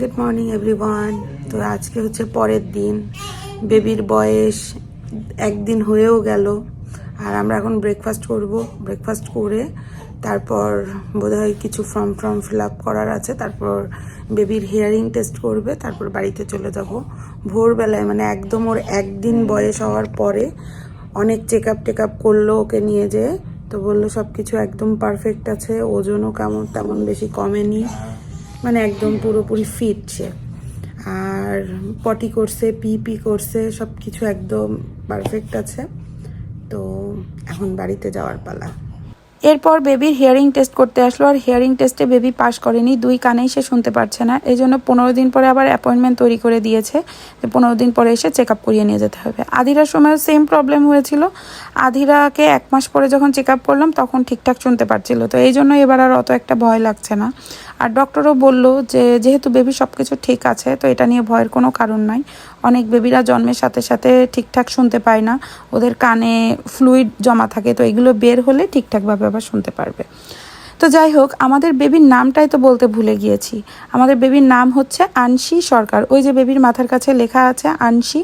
Good morning everyone তো আজকে হচ্ছে পরের দিন। বেবির বয়স একদিন হয়েও গেল। আর আমরা এখন ব্রেকফাস্ট করব। ব্রেকফাস্ট করে তারপর বোধহয় কিছু ফর্ম ফর্ম ফিল আপ করার আছে। তারপর বেবির হিয়ারিং টেস্ট করবে। তারপর বাড়িতে চলে যাব। ভোরবেলায় মানে একদম ওর একদিন বয়স হওয়ার পরে অনেক চেক আপ টেক আপ করল ওকে নিয়ে যেয়ে। তো বলল সব কিছু একদম পারফেক্ট আছে। ওজনও কেমন তেমন বেশি কমেনি। মানে একদম পুরোপুরি ফিটছে আর পটি করছে পি পি করছে সব কিছু একদম পারফেক্ট আছে। তো এখন বাড়িতে যাওয়ার পালা। এরপর বেবির হিয়ারিং টেস্ট করতে আসলো আর হিয়ারিং টেস্টে বেবি পাস করেনি। দুই কানেই সে শুনতে পারছে না। এই জন্য পনেরো দিন পরে আবার অ্যাপয়েন্টমেন্ট তৈরি করে দিয়েছে। যে পনেরো দিন পরে এসে চেক আপ করিয়ে নিয়ে যেতে হবে। আধিরার সময়ও সেম প্রবলেম হয়েছিল। আধিরাকে এক মাস পরে যখন চেক আপ করলাম, তখন ঠিকঠাক শুনতে পারছিল। তো এই জন্য এবার আর অত একটা ভয় লাগছে না। আর ডক্টরও বলল যে, যেহেতু বেবি সব কিছু ঠিক আছে, তো এটা নিয়ে ভয়ের কোনো কারণ নাই। অনেক বেবিরা জন্মের সাথে সাথে ঠিকঠাক শুনতে পায় না। ওদের কানে ফ্লুইড জমা থাকে, তো এগুলো বের হলে ঠিকঠাকভাবে আবার শুনতে পারবে। তো যাই হোক, আমাদের বেবির নামটাই তো বলতে ভুলে গিয়েছি। আমাদের বেবির নাম হচ্ছে আনসি সরকার। ওই যে বেবির মাথার কাছে লেখা আছে আনসি।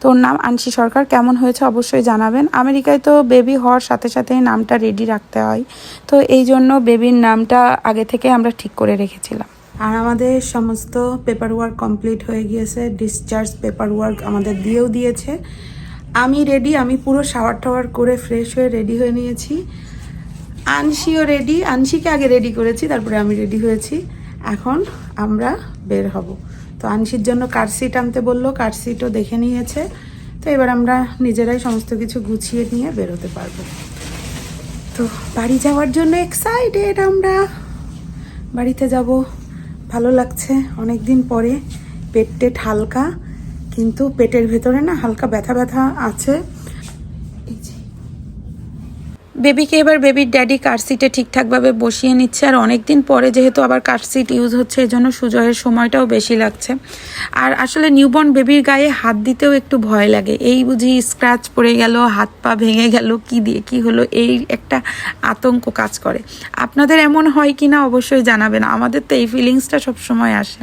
তো ওর নাম আনসি সরকার। কেমন হয়েছে অবশ্যই জানাবেন। আমেরিকায় তো বেবি হওয়ার সাথে সাথে নামটা রেডি রাখতে হয়। তো এই জন্য বেবির নামটা আগে থেকে আমরা ঠিক করে রেখেছিলাম। আর আমাদের সমস্ত পেপার ওয়ার্ক কমপ্লিট হয়ে গিয়েছে। ডিসচার্জ পেপার ওয়ার্ক আমাদের দিয়েও দিয়েছে। আমি রেডি আমি পুরো শাওয়ার টাওয়ার করে ফ্রেশ হয়ে রেডি হয়ে নিয়েছি। আনসিও রেডি আনসিকে আগে রেডি করেছি, তারপরে আমি রেডি হয়েছি। এখন আমরা বের হব। তো আনসির জন্য কার সিট আনতে বলল কার সিটও দেখে নিয়েছে। তো এবার আমরা নিজেরাই সমস্ত কিছু গুছিয়ে নিয়ে বেরোতে পারব। তো বাড়ি যাওয়ার জন্য এক্সাইটেড আমরা। বাড়িতে যাব, ভালো লাগছে। অনেক দিন পরে পেট টেট হালকা কিন্তু পেটের ভেতরে না হালকা ব্যথা ব্যথা আছে। বেবিকে এবার বেবির ড্যাডি কার সিটে ঠিকঠাকভাবে বসিয়ে নিচ্ছে আর অনেক দিন পরে যেহেতু আবার কার সিট ইউজ হচ্ছে এই জন্য সুজয়ের সময়টাও বেশি লাগছে। আর আসলে নিউবর্ন বেবির গায়ে হাত দিতেও একটু ভয় লাগে। এই বুঝি স্ক্র্যাচ পড়ে গেল, হাত পা ভেঙে গেল, কি দিয়ে কি হলো, এই একটা আতঙ্ক কাজ করে। আপনাদের এমন হয় কি না অবশ্যই জানাবেন। আমাদের তো এই ফিলিংসটা সবসময় আসে।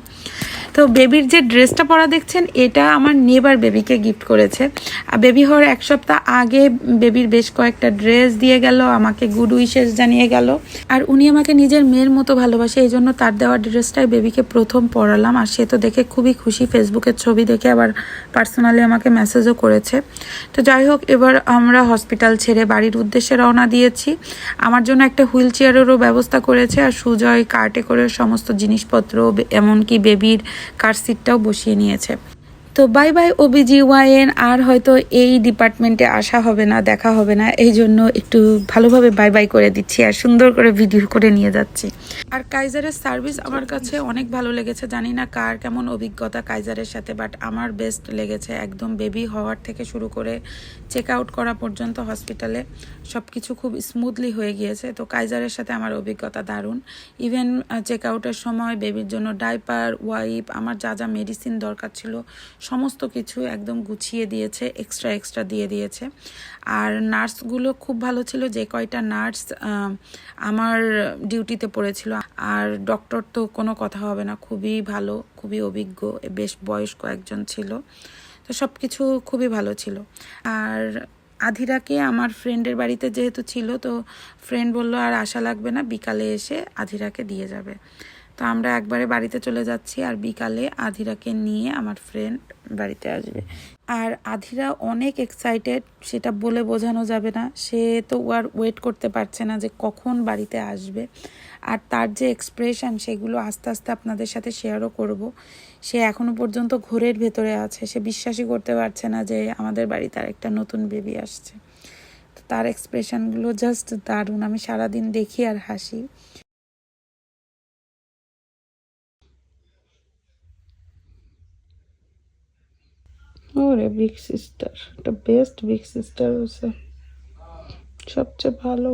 তো বেবির যে ড্রেসটা পরা দেখছেন, এটা আমার নেবার বেবিকে গিফট করেছে। আর বেবি হওয়ার এক সপ্তাহ আগে বেবির বেশ কয়েকটা ড্রেস দিয়ে গেল, আমাকে গুড উইশেস জানিয়ে গেল। আর উনি আমাকে নিজের মেয়ের মতো ভালোবাসে, এই জন্য তার দেওয়া ড্রেসটাই বেবিকে প্রথম পরালাম। আর সে তো দেখে খুবই খুশি ফেসবুকের ছবি দেখে আবার পার্সোনালি আমাকে মেসেজও করেছে। তো যাই হোক, এবার আমরা হসপিটাল ছেড়ে বাড়ির উদ্দেশ্যে রওনা দিয়েছি। আমার জন্য একটা হুইল চেয়ারেরও ব্যবস্থা করেছে, আর সুজয় কার্টে করে সমস্ত জিনিসপত্র, এমনকি বেবির কার সিটটাও বসিয়ে নিয়েছে। তো বাই বাই ওবিজি ওয়াইএন আর হয়তো এই ডিপার্টমেন্টে আসা হবে না, দেখা হবে না, এই জন্য একটু ভালোভাবে বাই বাই করে দিচ্ছি আর সুন্দর করে ভিডিও করে নিয়ে যাচ্ছি। আর কাইজারের সার্ভিস আমার কাছে অনেক ভালো লেগেছে, জানি না কার কেমন অভিজ্ঞতা কাইজারের সাথে বাট আমার বেস্ট লেগেছে একদম বেবি হওয়ার থেকে শুরু করে চেক আউট করা পর্যন্ত হসপিটালে সব কিছু খুব স্মুথলি হয়ে গিয়েছে, তো কাইজারের সাথে আমার অভিজ্ঞতা দারুণ। ইভেন চেক আউটের সময় বেবির জন্য ডাইপার ওয়াইপ আমার যা যা মেডিসিন দরকার ছিল সমস্ত কিছু একদম গুছিয়ে দিয়েছে এক্সট্রা এক্সট্রা দিয়ে দিয়েছে। আর নার্সগুলো খুব ভালো ছিল, যে কয়টা নার্স আমার ডিউটিতে পড়েছিল। আর ডক্টর তো কোনো কথা হবে না, খুবই ভালো, খুবই অভিজ্ঞ, বেশ বয়স্ক একজন ছিল। তো সব কিছু খুবই ভালো ছিল। আর আধিরাকে আমার ফ্রেন্ডের বাড়িতে যেহেতু ছিল, তো ফ্রেন্ড বলল, আর আশা লাগবে না, বিকালে এসে আধিরাকে দিয়ে যাবে। তো আমরা একবারে বাড়িতে চলে যাচ্ছি আর বিকালে আধিরাকে নিয়ে আমার ফ্রেন্ড বাড়িতে আসবে। আর আধিরা অনেক এক্সাইটেড সেটা বলে বোঝানো যাবে না। সে তো আর ওয়েট করতে পারছে না যে কখন বাড়িতে আসবে। আর তার যে এক্সপ্রেশন সেগুলো আস্তে আস্তে আপনাদের সাথে শেয়ারও করব। সে এখনও পর্যন্ত ঘোরের ভেতরে আছে। সে বিশ্বাসই করতে পারছে না যে আমাদের বাড়িতে আর একটা নতুন বেবি আসছে। তো তার এক্সপ্রেশনগুলো জাস্ট দারুণ। আমি সারাদিন দেখি আর হাসি। ওরে বিগ সিস্টার একটা বেস্ট বিগ সিস্টার হচ্ছে সবচেয়ে ভালো